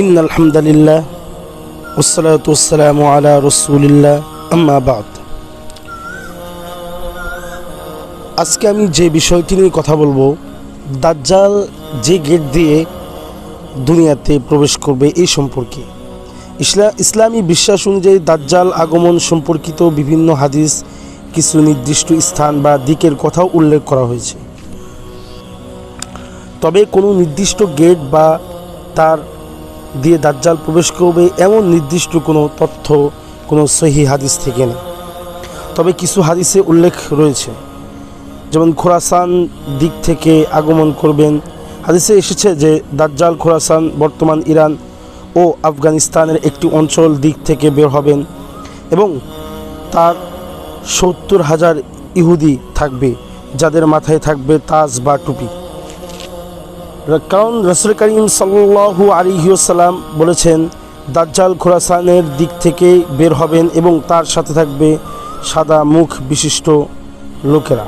In والسلام على رسول আলা রসুলিল্লাহ আম্মাবাদ আজকে আমি যে বিষয়টি নিয়ে কথা বলব, দাজ্জাল যে গেট দিয়ে দুনিয়াতে প্রবেশ করবে এই সম্পর্কে। ইসলামী বিশ্বাস অনুযায়ী দাজ্জাল আগমন সম্পর্কিত বিভিন্ন হাদিস, কিছু নির্দিষ্ট স্থান বা দিকের কথাও উল্লেখ করা হয়েছে। তবে কোনো নির্দিষ্ট গেট বা তার দিয়ে দাজ্জাল প্রবেশ করবে এমন নির্দিষ্ট কোনো তথ্য, কোনো সহি হাদিস থেকে নেই তবে কিছু হাদিসে উল্লেখ রয়েছে। যেমন খোরাসান দিক থেকে আগমন করবেন। হাদিসে এসেছে যে দাজ্জাল খোরাসান বর্তমান ইরান ও আফগানিস্তানের একটি অঞ্চল দিক থেকে বের হবেন এবং তার সত্তর হাজার ইহুদি থাকবে, যাদের মাথায় থাকবে তাজ বা টুপি। কারণ রসুল করিম সাল্লু আলিহাসাল্লাম বলেছেন, দাজ্জাল খোরাসানের দিক থেকে বের হবেন এবং তার সাথে থাকবে সাদা মুখ বিশিষ্ট লোকেরা।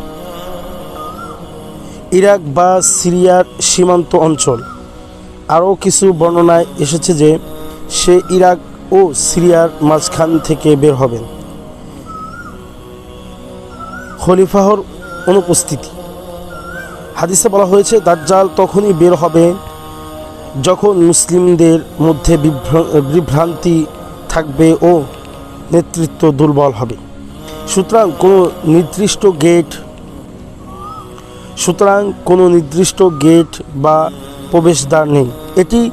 ইরাক বা সিরিয়ার সীমান্ত অঞ্চল। আরও কিছু বর্ণনায় এসেছে যে, সে ইরাক ও সিরিয়ার মাঝখান থেকে বের হবেন। খলিফাহর অনুপস্থিতি। হাদিসে বলা হয়েছে, দাজ্জাল তখনই বের হবে যখন মুসলিমদের মধ্যে বিভ্র- বিভ্রান্তি থাকবে ও নেতৃত্ব দুর্বল হবে। সুতরাং কোনো নির্দিষ্ট গেট, সুতরাং কোনো নির্দিষ্ট গেট বা প্রবেশদ্বার নেই। এটি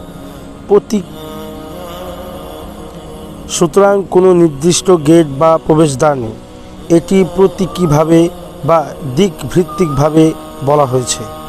প্রতীক সুতরাং কোনো নির্দিষ্ট গেট বা প্রবেশদ্বার নেই। এটি প্রতীকীভাবে বা দিক ভিত্তিকভাবে বলা হয়েছে।